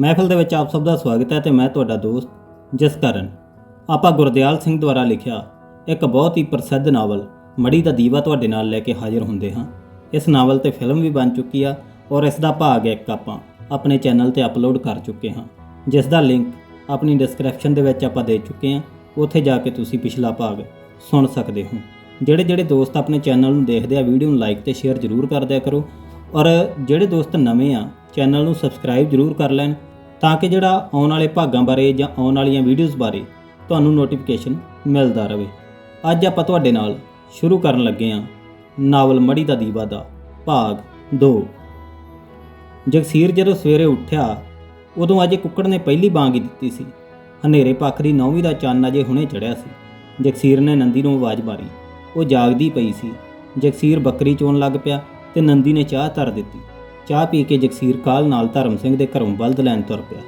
ਮਹਿਫਲ ਦੇ ਵਿੱਚ ਆਪ ਸਭ ਦਾ ਸਵਾਗਤ ਹੈ ਤੇ ਮੈਂ ਤੁਹਾਡਾ ਦੋਸਤ ਜਸਕਰਨ ਆਪਾਂ ਗੁਰਦਿਆਲ ਸਿੰਘ ਦੁਆਰਾ ਲਿਖਿਆ ਇੱਕ ਬਹੁਤ ਹੀ ਪ੍ਰਸਿੱਧ ਨਾਵਲ ਮੜੀ ਦਾ ਦੀਵਾ ਤੁਹਾਡੇ ਨਾਲ ਲੈ ਕੇ ਹਾਜ਼ਰ ਹੁੰਦੇ ਹਾਂ। ਇਸ ਨਾਵਲ ਤੇ ਫਿਲਮ ਵੀ ਬਣ ਚੁੱਕੀ ਆ ਔਰ ਇਸ ਦਾ ਭਾਗ ਇੱਕ ਆਪਾਂ ਆਪਣੇ ਚੈਨਲ ਤੇ ਅਪਲੋਡ ਕਰ ਚੁੱਕੇ ਹਾਂ, ਜਿਸ ਦਾ ਲਿੰਕ ਆਪਣੀ ਡਿਸਕ੍ਰਿਪਸ਼ਨ ਦੇ ਵਿੱਚ ਆਪਾਂ ਦੇ ਚੁੱਕੇ ਹਾਂ। ਉੱਥੇ ਜਾ ਕੇ ਤੁਸੀਂ ਪਿਛਲਾ ਭਾਗ ਸੁਣ ਸਕਦੇ ਹੋ। ਜਿਹੜੇ ਜਿਹੜੇ ਦੋਸਤ ਆਪਣੇ ਚੈਨਲ ਨੂੰ ਦੇਖਦੇ ਆ, ਵੀਡੀਓ ਨੂੰ ਲਾਈਕ ਤੇ ਸ਼ੇਅਰ ਜ਼ਰੂਰ ਕਰ ਦਿਆ ਕਰੋ ਔਰ ਜਿਹੜੇ ਦੋਸਤ ਨਵੇਂ ਆ, ਚੈਨਲ ਨੂੰ ਸਬਸਕ੍ਰਾਈਬ ਜ਼ਰੂਰ ਕਰ ਲੈਣ ਤਾਂ ਕਿ ਜਿਹੜਾ ਆਉਣ ਵਾਲੇ ਭਾਗਾਂ ਬਾਰੇ ਜਾਂ ਆਉਣ ਵਾਲੀਆਂ ਵੀਡੀਓਜ਼ ਬਾਰੇ ਤੁਹਾਨੂੰ ਨੋਟੀਫਿਕੇਸ਼ਨ ਮਿਲਦਾ ਰਹੇ। ਅੱਜ ਆਪਾਂ ਤੁਹਾਡੇ ਨਾਲ ਸ਼ੁਰੂ ਕਰਨ ਲੱਗੇ ਹਾਂ ਨਾਵਲ ਮੜੀ ਦਾ ਦੀਵਾ ਦਾ ਭਾਗ 2 ਜਗਸੀਰ ਜਦੋਂ ਸਵੇਰੇ ਉੱਠਿਆ, ਉਦੋਂ ਅਜੇ ਕੁੱਕੜ ਨੇ ਪਹਿਲੀ ਬਾਂਗ ਹੀ ਦਿੱਤੀ ਸੀ। ਹਨੇਰੇ ਪੱਖ ਦੀ ਨੌਵੀਂ ਦਾ ਚੰਨ ਅਜੇ ਹੁਣੇ ਚੜਿਆ ਸੀ। ਜਗਸੀਰ ਨੇ ਨੰਦੀ ਨੂੰ ਆਵਾਜ਼ ਮਾਰੀ। ਉਹ ਜਾਗਦੀ ਪਈ ਸੀ। ਜਗਸੀਰ ਬੱਕਰੀ ਚੋਣ ਲੱਗ ਪਿਆ। ਤੇ ਨੰਦੀ ਨੇ ਚਾਹ ਧਰ ਦਿੱਤੀ। ਚਾਹ ਪੀ ਕੇ ਜਗਸੀਰ ਕਾਲ ਨਾਲ ਧਰਮ ਸਿੰਘ ਦੇ ਘਰੋਂ ਬਲਦ ਲੈਣ ਤੁਰ ਪਿਆ।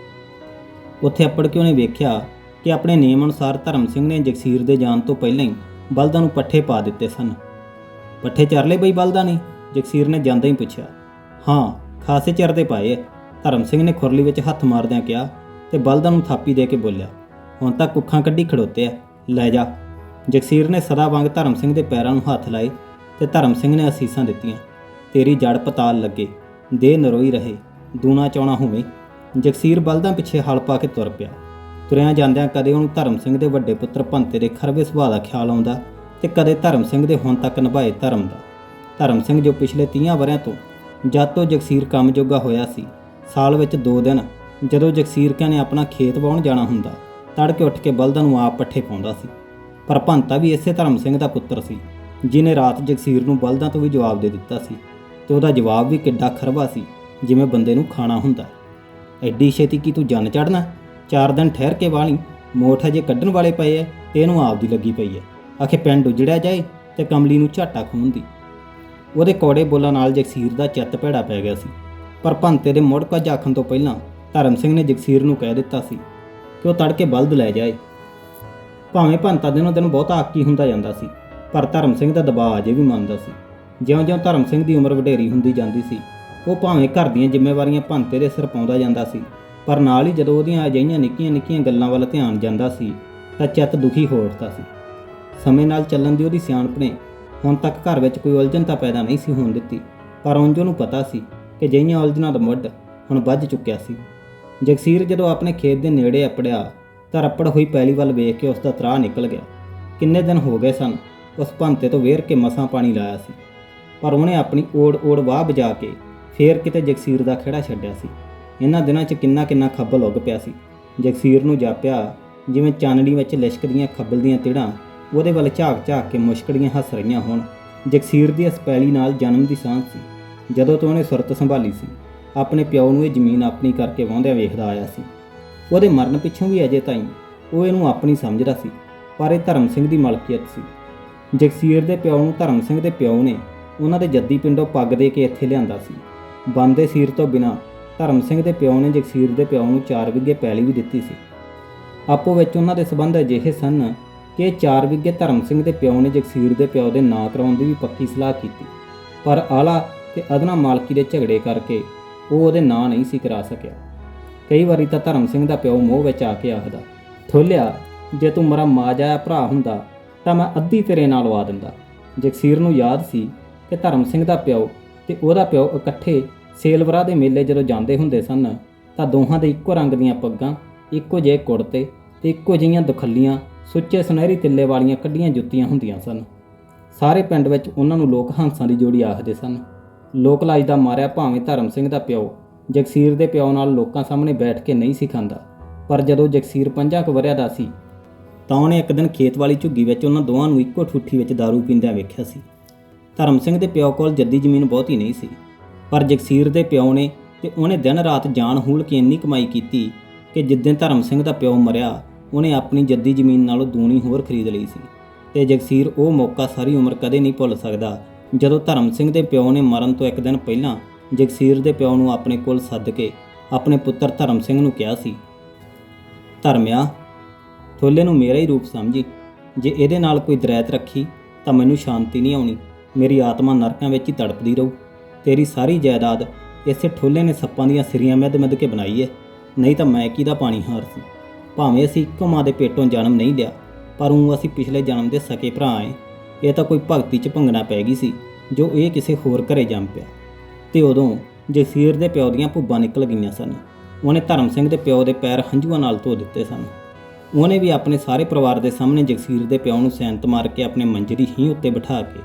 ਉੱਥੇ ਅੱਪੜ ਕੇ ਉਹਨੇ ਵੇਖਿਆ ਕਿ ਆਪਣੇ ਨਿਯਮ ਅਨੁਸਾਰ ਧਰਮ ਸਿੰਘ ਨੇ ਜਗਸੀਰ ਦੇ ਜਾਣ ਤੋਂ ਪਹਿਲਾਂ ਹੀ ਬਲਦਾਂ ਨੂੰ ਪੱਠੇ ਪਾ ਦਿੱਤੇ ਸਨ। ਪੱਠੇ ਚਰ ਲਏ ਬਈ ਬਲਦਾਂ ਨੇ? ਜਗਸੀਰ ਨੇ ਜਾਂਦੇ ਹੀ ਪੁੱਛਿਆ, ਹਾਂ, ਖਾਸੇ ਚਿਰ ਪਾਏ ਧਰਮ ਸਿੰਘ ਨੇ ਖੁਰਲੀ ਵਿੱਚ ਹੱਥ ਮਾਰਦਿਆਂ ਕਿਹਾ ਤੇ ਬਲਦਾਂ ਨੂੰ ਥਾਪੀ ਦੇ ਕੇ ਬੋਲਿਆ, ਹੁਣ ਤਾਂ ਕੁੱਖਾਂ ਕੱਢੀ ਖੜੋਤੇ ਐ। ਲੈ ਜਾ। ਜਗਸੀਰ ਨੇ ਸਦਾ ਵਾਂਗ ਧਰਮ ਸਿੰਘ ਦੇ ਪੈਰਾਂ ਨੂੰ ਹੱਥ ਲਾਏ ਤੇ ਧਰਮ ਸਿੰਘ ਨੇ ਅਸੀਸਾਂ ਦਿੱਤੀਆਂ। ਤੇਰੀ ਜੜ ਪਤਾਲ ਲੱਗੇ ਦੇ ਨਰੋਈ ਰਹੇ, ਦੂਣਾ ਚੌਣਾ ਹੋਵੇ। ਜਗਸੀਰ ਬਲਦਾਂ ਪਿੱਛੇ ਹਲ ਪਾ ਕੇ ਤੁਰ ਪਿਆ। ਤੁਰਿਆਂ ਜਾਂਦਿਆਂ ਕਦੇ ਉਹਨੂੰ ਧਰਮ ਸਿੰਘ ਦੇ ਵੱਡੇ ਪੁੱਤਰ ਭੰਤੇ ਦੇ ਖਰਵੇ ਸੁਭਾਅ ਦਾ ਖਿਆਲ ਆਉਂਦਾ ਤੇ ਕਦੇ ਧਰਮ ਸਿੰਘ ਦੇ ਹੁਣ ਤੱਕ ਨਿਭਾਏ ਧਰਮ ਦਾ। ਧਰਮ ਸਿੰਘ ਜੋ ਪਿਛਲੇ 30 ਵਰਿਆਂ ਤੋਂ ਜਦ ਤੋਂ ਜਗਸੀਰ ਕੰਮ ਜੋਗਾ ਹੋਇਆ ਸੀ, ਸਾਲ ਵਿੱਚ 2 ਦਿਨ ਜਦੋਂ ਜਗਸੀਰ ਕਿਆਂ ਨੇ ਆਪਣਾ ਖੇਤ ਵਾਹੁਣ ਜਾਣਾ ਹੁੰਦਾ, ਤੜਕੇ ਉੱਠ ਕੇ ਬਲਦਾਂ ਨੂੰ ਆਪ ਪੱਠੇ ਪਾਉਂਦਾ ਸੀ। ਪਰ ਭੰਤਾ ਵੀ ਇਸੇ ਧਰਮ ਸਿੰਘ ਦਾ ਪੁੱਤਰ ਸੀ ਜਿਨੇ ਰਾਤ ਜਗਸੀਰ ਨੂੰ ਬਲਦਾਂ ਤੋਂ ਵੀ ਜਵਾਬ ਦੇ ਦਿੱਤਾ ਸੀ। ਤੇ ਉਹਦਾ ਜਵਾਬ ਵੀ ਕਿੱਡਾ ਖਰਵਾ ਸੀ, ਜਿਵੇਂ ਬੰਦੇ ਨੂੰ ਖਾਣਾ ਹੁੰਦਾ। ਐਡੀ ਛੇਤੀ ਕੀ ਤੂੰ ਜਨ ਚੜਨਾ ਚਾਰ ਦਿਨ ਠਹਿਰ ਕੇ ਵਾਲੀ, ਮੋਠ ਹਜੇ ਕੱਢਣ ਵਾਲੇ ਪਏ ਐ, ਤੇ ਇਹਨੂੰ ਆਪਦੀ ਲੱਗੀ ਪਈ ਐ। ਆਖੇ ਪਿੰਡ ਉਜੜਿਆ ਜਾਏ ਤੇ ਕਮਲੀ ਨੂੰ ਝਾਟਾ ਖੂਨ ਦੀ। ਉਹਦੇ ਕੋੜੇ ਬੋਲਾਂ ਨਾਲ ਜਗਸੀਰ ਦਾ ਚਿੱਤ ਭੈੜਾ ਪੈ ਗਿਆ ਸੀ। ਪਰ ਭੰਤੇ ਦੇ ਮੁੜ ਕੁਝ ਆਖਣ ਤੋਂ ਪਹਿਲਾਂ ਧਰਮ ਸਿੰਘ ਨੇ ਜਗਸੀਰ ਨੂੰ ਕਹਿ ਦਿੱਤਾ ਸੀ ਕਿ ਉਹ ਤੜਕੇ ਬਲਦ ਲੈ ਜਾਏ। ਭਾਵੇਂ ਭੰਤਾ ਦਿਨੋਂ ਦਿਨ ਬਹੁਤਾ ਆਕੀ ਹੁੰਦਾ ਜਾਂਦਾ ਸੀ, ਪਰ ਧਰਮ ਸਿੰਘ ਦਾ ਦਬਾਅ ਅਜੇ ਵੀ ਮੰਨਦਾ ਸੀ। ਜਿਉਂ-ਜਿਉਂ ਧਰਮ ਸਿੰਘ ਦੀ ਉਮਰ ਵਡੇਰੀ ਹੁੰਦੀ ਜਾਂਦੀ ਸੀ, ਉਹ ਭਾਵੇਂ ਘਰ ਦੀਆਂ ਜ਼ਿੰਮੇਵਾਰੀਆਂ ਭੰਤੇ ਦੇ ਸਿਰ ਪਾਉਂਦਾ ਜਾਂਦਾ ਸੀ, ਪਰ ਨਾਲ ਹੀ ਜਦੋਂ ਉਹਦੀਆਂ ਅਜਿਹੀਆਂ ਨਿੱਕੀਆਂ-ਨਿੱਕੀਆਂ ਗੱਲਾਂ ਵੱਲ ਧਿਆਨ ਜਾਂਦਾ ਸੀ, ਤਾਂ ਚਿੱਤ ਦੁਖੀ ਹੋ ਉੱਠਦਾ ਸੀ। ਸਮੇਂ ਨਾਲ ਚੱਲਣ ਦੀ ਉਹਦੀ ਸਿਆਣਪ ਨੇ ਹੁਣ ਤੱਕ ਘਰ ਵਿੱਚ ਕੋਈ ਉਲਝਣ ਤਾਂ ਪੈਦਾ ਨਹੀਂ ਸੀ ਹੋਣ ਦਿੱਤੀ, ਪਰ ਉਂਝ ਉਹਨੂੰ ਪਤਾ ਸੀ ਕਿ ਜਿਹੀਆਂ ਉਲਝਣਾਂ ਦਾ ਮੁੱਢ ਹੁਣ ਵੱਜ ਚੁੱਕਿਆ ਸੀ। ਜਗਸੀਰ ਜਦੋਂ ਆਪਣੇ ਖੇਤ ਦੇ ਨੇੜੇ ਅਪੜਿਆ, ਤਾਂ ਰੱਪੜ ਹੋਈ ਪੈਲੀ ਵੱਲ ਵੇਖ ਕੇ ਉਸ ਦਾ ਤਰਾਹ ਨਿਕਲ ਗਿਆ। ਕਿੰਨੇ ਦਿਨ ਹੋ ਗਏ ਸਨ, ਉਸ ਭੰਤੇ ਤੋਂ ਵੇਰ ਕੇ ਮਸਾਂ ਪਾਣੀ ਲਾਇਆ ਸੀ। ਪਰ ਉਹਨੇ ਆਪਣੀ ਓੜ ਓੜ ਵਾਹ ਬਜਾ ਕੇ ਫੇਰ ਕਿਤੇ ਜਗਸੀਰ ਦਾ ਖੇੜਾ ਛੱਡਿਆ ਸੀ। ਇਹਨਾਂ ਦਿਨਾਂ 'ਚ ਕਿੰਨਾ ਕਿੰਨਾ ਖੱਬਲ ਉੱਗ ਪਿਆ ਸੀ। ਜਗਸੀਰ ਨੂੰ ਜਾਪਿਆ ਜਿਵੇਂ ਚਾਨਣੀ ਵਿੱਚ ਲਿਸ਼ਕਦੀਆਂ ਖੱਬਲ ਦੀਆਂ ਤਿੜਾਂ, ਉਹਦੇ ਵੱਲ ਝਾਕ ਝਾਕ ਕੇ ਮੁਸ਼ਕੜੀਆਂ ਹੱਸ ਰਹੀਆਂ ਹੋਣ। ਜਗਸੀਰ ਦੀ ਇਸ ਨਾਲ ਜਨਮ ਦੀ ਸਾਂਝ ਸੀ। ਜਦੋਂ ਤੋਂ ਉਹਨੇ ਸੁਰਤ ਸੰਭਾਲੀ ਸੀ, ਆਪਣੇ ਪਿਓ ਨੂੰ ਇਹ ਜ਼ਮੀਨ ਆਪਣੀ ਕਰਕੇ ਵਾਹੁੰਦਿਆਂ ਵੇਖਦਾ ਆਇਆ ਸੀ। ਉਹਦੇ ਮਰਨ ਪਿੱਛੋਂ ਵੀ ਅਜੇ ਤਾਈਂ ਉਹ ਇਹਨੂੰ ਆਪਣੀ ਸਮਝਦਾ ਸੀ, ਪਰ ਇਹ ਧਰਮ ਸਿੰਘ ਦੀ ਮਲਕੀਅਤ ਸੀ। ਜਗਸੀਰ ਦੇ ਪਿਓ ਨੂੰ ਧਰਮ ਸਿੰਘ ਦੇ ਪਿਓ ਨੇ ਉਹਨਾਂ ਦੇ ਜੱਦੀ ਪਿੰਡੋਂ ਪੱਗ ਦੇ ਕੇ ਇੱਥੇ ਲਿਆਂਦਾ ਸੀ। ਬੰਦੇ ਸੀਰ ਤੋਂ ਬਿਨਾ ਧਰਮ ਸਿੰਘ ਦੇ ਪਿਓ ਨੇ ਜਗਸੀਰ ਦੇ ਪਿਓ ਨੂੰ 4 ਵਿਗੇ ਪੈਲੀ ਵੀ ਦਿੱਤੀ ਸੀ। ਆਪੋ ਵਿੱਚ ਉਹਨਾਂ ਦੇ ਸਬੰਧ ਅਜਿਹੇ ਸਨ ਕਿ ਇਹ 4 ਵਿਗੇ ਧਰਮ ਸਿੰਘ ਦੇ ਪਿਓ ਨੇ ਜਗਸੀਰ ਦੇ ਪਿਓ ਦੇ ਨਾਂ ਕਰਾਉਣ ਦੀ ਵੀ ਪੱਕੀ ਸਲਾਹ ਕੀਤੀ। ਪਰ ਆਲਾ ਤੇ ਅਦਨਾ ਮਾਲਕੀ ਦੇ ਝਗੜੇ ਕਰਕੇ ਉਹ ਉਹਦੇ ਨਾਂ ਨਹੀਂ ਸੀ ਕਰਾ ਸਕਿਆ। ਕਈ ਵਾਰੀ ਤਾਂ ਧਰਮ ਸਿੰਘ ਦਾ ਪਿਓ ਮੋਹ ਵਿੱਚ ਆ ਕੇ ਆਖਦਾ ਠੋਲਿਆ ਜੇ ਤੂੰ ਮੇਰਾ ਮਾਜਾਇਆ ਭਰਾ ਹੁੰਦਾ ਤਾਂ ਮੈਂ ਅੱਧੀ ਤੇਰੇ ਨਾਲ ਵਾ ਦਿੰਦਾ। ਜਗਸੀਰ ਨੂੰ ਯਾਦ ਸੀ ਕਿ ਧਰਮ ਸਿੰਘ ਦਾ ਪਿਓ ਤੇ ਉਹਦਾ ਪਿਓ ਇਕੱਠੇ ਸੇਲਵਰਾ ਦੇ ਮੇਲੇ ਜਦੋਂ ਜਾਂਦੇ ਹੁੰਦੇ ਸਨ, ਤਾਂ ਦੋਹਾਂ ਦੇ ਇੱਕੋ ਰੰਗ ਦੀਆਂ ਪੱਗਾਂ, ਇੱਕੋ ਜਿਹੇ ਕੁੜਤੇ ਤੇ ਇੱਕੋ ਜਿਹੀਆਂ ਦੁਖੱਲੀਆਂ, ਸੁੱਚੇ ਸੁਨਹਿਰੀ ਤਿੱਲੇ ਵਾਲੀਆਂ ਕੱਢੀਆਂ ਜੁੱਤੀਆਂ ਹੁੰਦੀਆਂ ਸਨ। ਸਾਰੇ ਪਿੰਡ ਵਿੱਚ ਉਹਨਾਂ ਨੂੰ ਲੋਕ ਹੰਸਾਂ ਦੀ ਜੋੜੀ ਆਖਦੇ ਸਨ। ਲੋਕ ਲਾਜ ਦਾ ਮਾਰਿਆ ਭਾਵੇਂ ਧਰਮ ਸਿੰਘ ਦਾ ਪਿਓ ਜਗਸੀਰ ਦੇ ਪਿਓ ਨਾਲ ਲੋਕਾਂ ਸਾਹਮਣੇ ਬੈਠ ਕੇ ਨਹੀਂ ਸੀ ਪਰ ਜਦੋਂ ਜਗਸੀਰ ਪੰਜਾਂ ਕੁ ਵਰਿਆਂ ਦਾ ਸੀ, ਤਾਂ ਉਹਨੇ ਇੱਕ ਦਿਨ ਖੇਤ ਵਾਲੀ ਝੁੱਗੀ ਵਿੱਚ ਉਹਨਾਂ ਦੋਵਾਂ ਨੂੰ ਇੱਕੋ ਠੁੱਠੀ ਵਿੱਚ दारू ਪੀਂਦਿਆਂ ਵੇਖਿਆ ਸੀ। ਧਰਮ ਸਿੰਘ ਦੇ ਪਿਓ ਕੋਲ ਜੱਦੀ ਜ਼ਮੀਨ ਬਹੁਤੀ ਨਹੀਂ ਸੀ। ਪਰ ਜਗਸੀਰ ਦੇ ਪਿਓ ਨੇ ਤੇ ਉਹਨੇ ਦਿਨ ਰਾਤ ਜਾਨ ਹੂਲ ਕੇ ਇੰਨੀ ਕਮਾਈ ਕੀਤੀ ਕਿ ਜਿੱਦਣ ਧਰਮ ਸਿੰਘ ਦਾ ਪਿਓ ਮਰਿਆ, ਉਹਨੇ ਆਪਣੀ ਜੱਦੀ ਜ਼ਮੀਨ ਨਾਲੋਂ ਦੂਣੀ ਹੋਰ ਖਰੀਦ ਲਈ ਸੀ। ਤੇ ਜਗਸੀਰ ਉਹ ਮੌਕਾ ਸਾਰੀ ਉਮਰ ਕਦੇ ਨਹੀਂ ਭੁੱਲ ਸਕਦਾ ਜਦੋਂ ਧਰਮ ਸਿੰਘ ਦੇ ਪਿਓ ਨੇ ਮਰਨ ਤੋਂ ਇੱਕ ਦਿਨ ਪਹਿਲਾਂ ਜਗਸੀਰ ਦੇ ਪਿਓ ਨੂੰ ਆਪਣੇ ਕੋਲ ਸੱਦ ਕੇ ਆਪਣੇ ਪੁੱਤਰ ਧਰਮ ਸਿੰਘ ਨੂੰ ਕਿਹਾ ਸੀ, ਧਰਮਿਆ, ਥੋਲੇ ਨੂੰ ਮੇਰਾ ਹੀ ਰੂਪ ਸਮਝੀ। ਜੇ ਇਹਦੇ ਨਾਲ ਕੋਈ ਦਰੈਤ ਰੱਖੀ ਤਾਂ ਮੈਨੂੰ ਸ਼ਾਂਤੀ ਨਹੀਂ ਆਉਣੀ। ਮੇਰੀ ਆਤਮਾ ਨਰਕਾਂ ਵਿੱਚ ਹੀ ਤੜਪਦੀ ਰਹੂ। ਤੇਰੀ ਸਾਰੀ ਜਾਇਦਾਦ ਇਸੇ ਠੋਲੇ ਨੇ ਸੱਪਾਂ ਦੀਆਂ ਸਿਰੀਆਂ ਮਿੱਧ ਮਿੱਧ ਕੇ ਬਣਾਈ ਹੈ ਨਹੀਂ ਤਾਂ ਮੈਂ ਕਿਹਦਾ ਪਾਣੀ ਹਾਰ ਸੀ? ਭਾਵੇਂ ਅਸੀਂ ਇੱਕੋ ਦੇ ਪੇਟੋਂ ਜਨਮ ਨਹੀਂ ਲਿਆ, ਪਰ ਉਹ ਅਸੀਂ ਪਿਛਲੇ ਜਨਮ ਦੇ ਸਕੇ ਭਰਾ ਏ। ਇਹ ਤਾਂ ਕੋਈ ਭਗਤੀ ਚ ਭੰਗਣਾ ਪੈ ਗਈ ਸੀ, ਜੋ ਇਹ ਕਿਸੇ ਹੋਰ ਘਰੇ ਜੰਮ ਪਿਆ। ਤੇ ਉਦੋਂ ਜਗਸੀਰ ਦੇ ਪਿਓ ਦੀਆਂ ਭੁੱਬਾਂ ਨਿਕਲ ਗਈਆਂ ਸਨ। ਉਹਨੇ ਧਰਮ ਸਿੰਘ ਦੇ ਪਿਓ ਦੇ ਪੈਰ ਹੰਝੂਆਂ ਨਾਲ ਧੋ ਦਿੱਤੇ ਸਨ। ਉਹਨੇ ਵੀ ਆਪਣੇ ਸਾਰੇ ਪਰਿਵਾਰ ਦੇ ਸਾਹਮਣੇ ਜਗਸੀਰ ਦੇ ਪਿਓ ਨੂੰ ਸੈਂਤ ਮਾਰ ਕੇ ਆਪਣੇ ਮੰਜਰੀ ਹੀ ਉੱਤੇ ਬਿਠਾ ਕੇ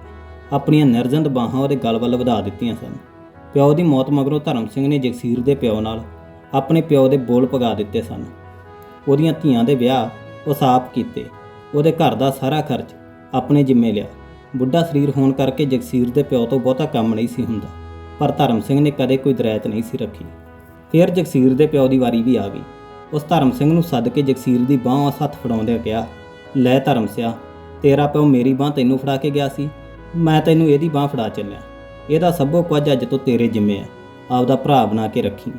ਆਪਣੀਆਂ ਨਿਰਜੰਦ ਬਾਹਾਂ ਉਹਦੇ ਗਲ ਵੱਲ ਵਧਾ ਦਿੱਤੀਆਂ ਸਨ। ਪਿਓ ਦੀ ਮੌਤ ਮਗਰੋਂ ਧਰਮ ਸਿੰਘ ਨੇ ਜਗਸੀਰ ਦੇ ਪਿਓ ਨਾਲ ਆਪਣੇ ਪਿਓ ਦੇ ਬੋਲ ਪਗਾ ਦਿੱਤੇ ਸਨ। ਉਹਦੀਆਂ ਧੀਆਂ ਦੇ ਵਿਆਹ ਉਸ ਆਪ ਕੀਤੇ। ਉਹਦੇ ਘਰ ਦਾ ਸਾਰਾ ਖਰਚ ਆਪਣੇ ਜਿੰਮੇ ਲਿਆ। ਬੁੱਢਾ ਸਰੀਰ ਹੋਣ ਕਰਕੇ ਜਗਸੀਰ ਦੇ ਪਿਓ ਤੋਂ ਬਹੁਤਾ ਕੰਮ ਨਹੀਂ ਸੀ ਹੁੰਦਾ, ਪਰ ਧਰਮ ਸਿੰਘ ਨੇ ਕਦੇ ਕੋਈ ਦਰਾਇਤ ਨਹੀਂ ਸੀ ਰੱਖੀ। ਫਿਰ ਜਗਸੀਰ ਦੇ ਪਿਓ ਦੀ ਵਾਰੀ ਵੀ ਆ ਗਈ। ਉਸ ਧਰਮ ਸਿੰਘ ਨੂੰ ਸੱਦ ਕੇ ਜਗਸੀਰ ਦੀ ਬਾਹਾਂ ਹੱਥ ਫੜਾਉਂਦਿਆਂ ਕਿਹਾ, ਲੈ ਧਰਮ ਸਿਆ, ਤੇਰਾ ਪਿਓ ਮੇਰੀ ਬਾਹ ਤੈਨੂੰ ਫੜਾ ਕੇ ਗਿਆ ਸੀ। ਮੈਂ ਤੈਨੂੰ ਇਹਦੀ ਬਾਹ ਫੜਾ ਚੱਲਿਆ। ਇਹਦਾ ਸਭੋ ਕੁਝ ਅੱਜ ਤੋਂ ਤੇਰੇ ਜਿੰਮੇ ਆ। ਆਪਦਾ ਭਰਾ ਬਣਾ ਕੇ ਰੱਖੀ।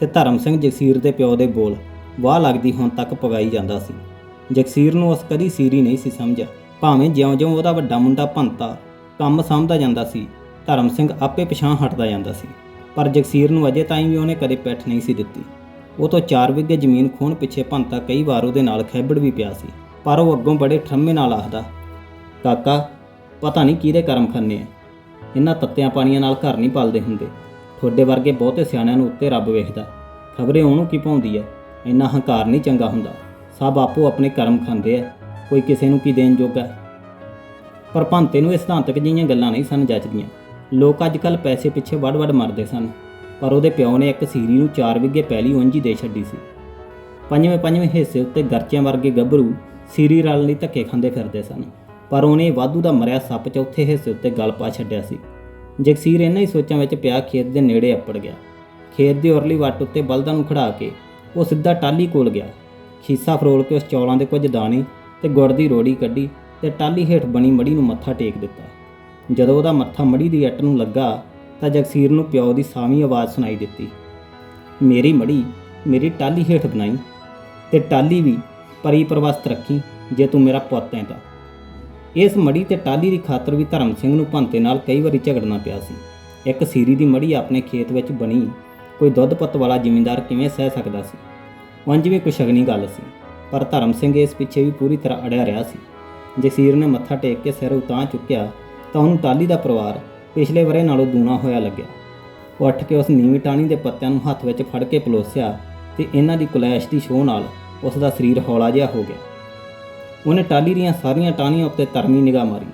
ਤੇ ਧਰਮ ਸਿੰਘ ਜਗਸੀਰ ਦੇ ਪਿਓ ਦੇ ਬੋਲ ਵਾਹ ਲੱਗਦੀ ਹੁਣ ਤੱਕ ਪਗਾਈ ਜਾਂਦਾ ਸੀ। ਜਗਸੀਰ ਨੂੰ ਉਸ ਕਦੀ ਸੀਰੀ ਨਹੀਂ ਸੀ ਸਮਝਿਆ। ਭਾਵੇਂ ਜਿਉਂ-ਜਿਉਂ ਉਹਦਾ ਵੱਡਾ ਮੁੰਡਾ ਭੰਤਾ ਕੰਮ ਸਮਝਦਾ ਜਾਂਦਾ ਸੀ, ਧਰਮ ਸਿੰਘ ਆਪੇ ਪਿਛਾਂ ਹਟਦਾ ਜਾਂਦਾ ਸੀ। ਪਰ ਜਗਸੀਰ ਨੂੰ ਅਜੇ ਤਾਈਂ ਵੀ ਉਹਨੇ ਕਦੇ ਪੈਠ ਨਹੀਂ ਸੀ ਦਿੱਤੀ। ਉਹ ਤੋਂ 4 ਵਿਗੇ ਜ਼ਮੀਨ ਖੋਣ ਪਿੱਛੇ ਭੰਤਾ ਕਈ ਵਾਰ ਉਹਦੇ ਨਾਲ ਖੈਬੜ ਵੀ ਪਿਆ ਸੀ। ਪਰ ਉਹ ਅੱਗੋਂ ਬੜੇ ਠਰਮੇ ਨਾਲ ਆਖਦਾ, ਕਾਕਾ ਪਤਾ ਨਹੀਂ ਕਿਹਦੇ ਕਰਮ ਖੰਨੇ ਆ। ਇਹਨਾਂ ਤੱਤਿਆਂ ਪਾਣੀਆਂ ਨਾਲ ਘਰ ਨਹੀਂ ਪਲਦੇ ਹੁੰਦੇ। ਤੁਹਾਡੇ ਵਰਗੇ ਬਹੁਤੇ ਸਿਆਣਿਆਂ ਨੂੰ ਉੱਤੇ ਰੱਬ ਵੇਖਦਾ। ਖਬਰੇ ਉਹਨੂੰ ਕੀ ਪਾਉਂਦੀ ਐ? ਇੰਨਾ ਹੰਕਾਰ ਨਹੀਂ ਚੰਗਾ ਹੁੰਦਾ। ਸਭ ਆਪੋ ਆਪਣੇ ਕਰਮ ਖਾਂਦੇ ਐ। ਕੋਈ ਕਿਸੇ ਨੂੰ ਕੀ ਦੇਣ ਜੋਗਾ ਪਰ ਭੰਤੇ ਨੂੰ ਇਹ ਸਿਧਾਂਤਕ ਜਿਹੀਆਂ ਗੱਲਾਂ ਨਹੀਂ ਸਨ ਜੱਜਦੀਆਂ ਲੋਕ ਅੱਜ ਕੱਲ ਪੈਸੇ ਪਿੱਛੇ ਵੱਡ-ਵੱਡ ਮਰਦੇ ਸਨ। ਪਰ ਉਹਦੇ ਪਿਓ ਨੇ ਇੱਕ ਸੀਰੀ ਨੂੰ 4 ਵਿਗੇ ਪਹਿਲੀ ਉਂਝੀ ਦੇ ਛੱਡੀ ਸੀ। ਪੰਜਵੇਂ ਪੰਜਵੇਂ ਹਿੱਸੇ ਉੱਤੇ ਗਰਚਿਆਂ ਵਰਗੇ ਗੱਭਰੂ ਸੀਰੀ ਰਲ ਲਈ ਧੱਕੇ ਖਾਂਦੇ ਫਿਰਦੇ ਸਨ। ਪਰ ਉਹਨੇ ਵਾਧੂ ਦਾ ਮਰਿਆ ਸੱਪ ਚੌਥੇ ਹਿੱਸੇ ਉੱਤੇ ਗਲ ਪਾ ਛੱਡਿਆ ਸੀ। ਜਗਸੀਰ ਇਹਨਾਂ ਹੀ ਸੋਚਾਂ ਵਿੱਚ ਪਿਆ ਖੇਤ ਦੇ ਨੇੜੇ ਅੱਪੜ ਗਿਆ। ਖੇਤ ਦੀ ਉਰਲੀ ਵੱਟ ਉੱਤੇ ਬਲਦਾਂ ਨੂੰ ਖੜਾ ਕੇ ਉਹ ਸਿੱਧਾ ਟਾਲੀ ਕੋਲ ਗਿਆ। ਖੀਸਾ ਫਰੋਲ ਕੇ ਉਸ ਚੌਲਾਂ ਦੇ ਕੁਝ ਦਾਣੇ ਤੇ ਗੁੜ ਦੀ ਰੋੜੀ ਕੱਢੀ ਤੇ ਟਾਲੀ ਹੇਠ ਬਣੀ ਮੜੀ ਨੂੰ ਮੱਥਾ ਟੇਕ ਦਿੱਤਾ। ਜਦੋਂ ਉਹਦਾ ਮੱਥਾ ਮੜੀ ਦੀ ਅੱਟ ਨੂੰ ਲੱਗਾ ਤਾਂ ਜਗਸੀਰ ਨੂੰ ਪਿਓ ਦੀ ਸਾਵੀਂ ਆਵਾਜ਼ ਸੁਣਾਈ ਦਿੱਤੀ। ਮੇਰੀ ਮੜੀ, ਮੇਰੀ ਟਾਲੀ ਹੇਠ ਬਣਾਈ ਤੇ ਟਾਲੀ ਵੀ ਪਰੀ ਪ੍ਰਵਸਤ ਰੱਖੀ ਜੇ ਤੂੰ ਮੇਰਾ ਪੁੱਤ ਹੈ ਤਾਂ। ਇਸ ਮੜੀ ਤੇ ਟਾਲੀ ਦੀ ਖਾਤਰ ਵੀ ਧਰਮ ਸਿੰਘ ਨੂੰ ਭੰਤੇ ਨਾਲ ਕਈ ਵਾਰੀ ਝਗੜਨਾ ਪਿਆ ਸੀ। ਇੱਕ ਸੀਰੀ ਦੀ ਮੜੀ ਆਪਣੇ ਖੇਤ ਵਿੱਚ ਬਣੀ ਕੋਈ ਦੁੱਧ ਪੱਤ ਵਾਲਾ ਜ਼ਿਮੀਂਦਾਰ ਕਿਵੇਂ ਸਹਿ ਸਕਦਾ ਸੀ? ਉਂਝ ਵੀ ਕੁਛ ਕੁਸ਼ਗਨੀ ਗੱਲ ਸੀ, ਪਰ ਧਰਮ ਸਿੰਘ ਇਸ ਪਿੱਛੇ ਵੀ ਪੂਰੀ ਤਰ੍ਹਾਂ ਅੜਿਆ ਰਿਹਾ ਸੀ। ਜਸੀਰ ਨੇ ਮੱਥਾ ਟੇਕ ਕੇ ਸਿਰ ਉਤਾਂ ਚੁੱਕਿਆ, ਤਾਂ ਉਹਨੂੰ ਟਾਲੀ ਦਾ ਪਰਿਵਾਰ ਪਿਛਲੇ ਵਰੇ ਨਾਲੋਂ ਦੂਣਾ ਹੋਇਆ ਲੱਗਿਆ। ਉਹ ਉੱਠ ਕੇ ਉਸ ਨੀਵੀਂ ਟਾਣੀ ਦੇ ਪੱਤਿਆਂ ਨੂੰ ਹੱਥ ਵਿੱਚ ਫੜ ਕੇ ਪਲੋਸਿਆ ਤੇ ਇਹਨਾਂ ਦੀ ਕੁਲੈਸ਼ ਦੀ ਛੋਹ ਨਾਲ ਉਸ ਦਾ ਸਰੀਰ ਹੌਲਾ ਜਿਹਾ ਹੋ ਗਿਆ। ਉਹਨੇ ਟਾਲੀ ਦੀਆਂ ਸਾਰੀਆਂ ਟਾਹਣੀਆਂ ਉੱਤੇ ਤਰਮੀ ਨਿਗਾਹ ਮਾਰੀ।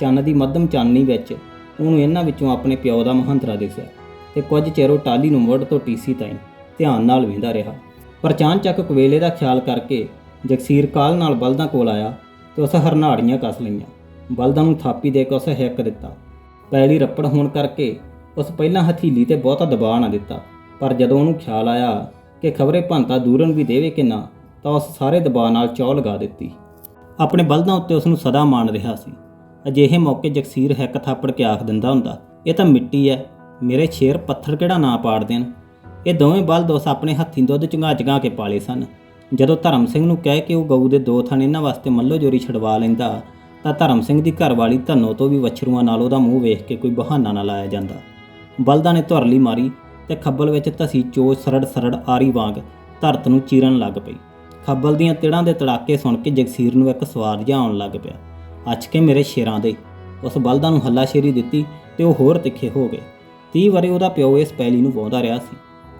ਚੰਨ ਦੀ ਮੱਧਮ ਚਾਨਣੀ ਵਿੱਚ ਉਹਨੂੰ ਇਹਨਾਂ ਵਿੱਚੋਂ ਆਪਣੇ ਪਿਓ ਦਾ ਮਹੰਤਰਾ ਦਿਸਿਆ ਤੇ ਕੁਝ ਚਿਰ ਉਹ ਟਾਲੀ ਨੂੰ ਮੁੱਢ ਤੋਂ ਟੀਸੀ ਤਾਈਂ ਧਿਆਨ ਨਾਲ ਵੇਂਦਾ ਰਿਹਾ। ਪਰ ਚਾਨਚੱਕ ਕਵੇਲੇ ਦਾ ਖਿਆਲ ਕਰਕੇ ਜਗਸੀਰ ਕਾਲ ਨਾਲ ਬਲਦਾਂ ਕੋਲ ਆਇਆ ਤੇ ਉਸ ਹਰਨਾੜੀਆਂ ਕੱਸ ਲਈਆਂ। ਬਲਦਾਂ ਨੂੰ ਥਾਪੀ ਦੇ ਕੇ ਉਸ ਹਿੱਕ ਦਿੱਤਾ। ਪੈਲੀ ਰੱਪੜ ਹੋਣ ਕਰਕੇ ਉਸ ਪਹਿਲਾਂ ਹਥੀਲੀ ਤੇ ਬਹੁਤਾ ਦਬਾਅ ਨਾ ਦਿੱਤਾ। ਪਰ ਜਦੋਂ ਉਹਨੂੰ ਖਿਆਲ ਆਇਆ ਕਿ ਖਬਰੇ ਭੰਤਾ ਦੂਰਨ ਵੀ ਦੇਵੇ ਕਿ ਨਾ, ਤਾਂ ਉਸ ਸਾਰੇ ਦਬਾਅ ਨਾਲ ਚੌ ਲਗਾ ਦਿੱਤੀ। ਆਪਣੇ ਬਲਦਾਂ ਉੱਤੇ ਉਸ ਨੂੰ ਸਦਾ ਮਾਣ ਰਿਹਾ ਸੀ। ਅਜਿਹੇ ਮੌਕੇ ਜਗਸੀਰ ਹੈਕ ਥਾਪੜ ਕੇ ਆਖ ਦਿੰਦਾ ਹੁੰਦਾ, ਇਹ ਤਾਂ ਮਿੱਟੀ ਐ, ਮੇਰੇ ਸ਼ੇਰ ਪੱਥਰ ਕਿਹੜਾ ਨਾ ਪਾੜ ਦੇਣ? ਇਹ ਦੋਵੇਂ ਬਲਦ ਉਸ ਆਪਣੇ ਹੱਥੀਂ ਦੁੱਧ ਚੰਗਾ ਚੰਗਾ ਕੇ ਪਾਲੇ ਸਨ। ਜਦੋਂ ਧਰਮ ਸਿੰਘ ਨੂੰ ਕਹਿ ਕੇ ਉਹ ਗਊ ਦੇ ਦੋ ਥਣ ਇਹਨਾਂ ਵਾਸਤੇ ਮੱਲੋ ਜੋਰੀ ਛਡਵਾ ਲੈਂਦਾ, ਤਾਂ ਧਰਮ ਸਿੰਘ ਦੀ ਘਰਵਾਲੀ ਧੰਨੋ ਤੋਂ ਵੀ ਵਛਰੂਆਂ ਨਾਲ ਉਹਦਾ ਮੂੰਹ ਵੇਖ ਕੇ ਕੋਈ ਬਹਾਨਾ ਨਾ ਲਾਇਆ ਜਾਂਦਾ। ਬਲਦਾਂ ਨੇ ਧੁਰਲੀ ਮਾਰੀ ਤੇ ਖੱਬਲ ਵਿੱਚ ਧਸੀ ਚੋਚ ਸਰੜ ਸਰੜ ਆਰੀ ਵਾਂਗ ਧਰਤ ਨੂੰ ਚੀਰਨ ਲੱਗ ਪਈ। ਖੱਬਲ ਦੀਆਂ ਤਿੜਾਂ ਦੇ ਤੜਾਕੇ ਸੁਣ ਕੇ ਜਗਸੀਰ ਨੂੰ ਇੱਕ ਸਵਾਰ ਜਿਹਾ ਆਉਣ ਲੱਗ ਪਿਆ। ਅੱਛ ਕੇ ਮੇਰੇ ਸ਼ੇਰਾਂ ਦੇ। ਉਸ ਬਲਦਾਂ ਨੂੰ ਹੱਲਾਸ਼ੇਰੀ ਦਿੱਤੀ ਤੇ ਉਹ ਹੋਰ ਤਿੱਖੇ ਹੋ ਗਏ। 30 ਵਰੇ ਉਹਦਾ ਪਿਓ ਇਸ ਪੈਲੀ ਨੂੰ ਵਾਹੁੰਦਾ ਰਿਹਾ ਸੀ।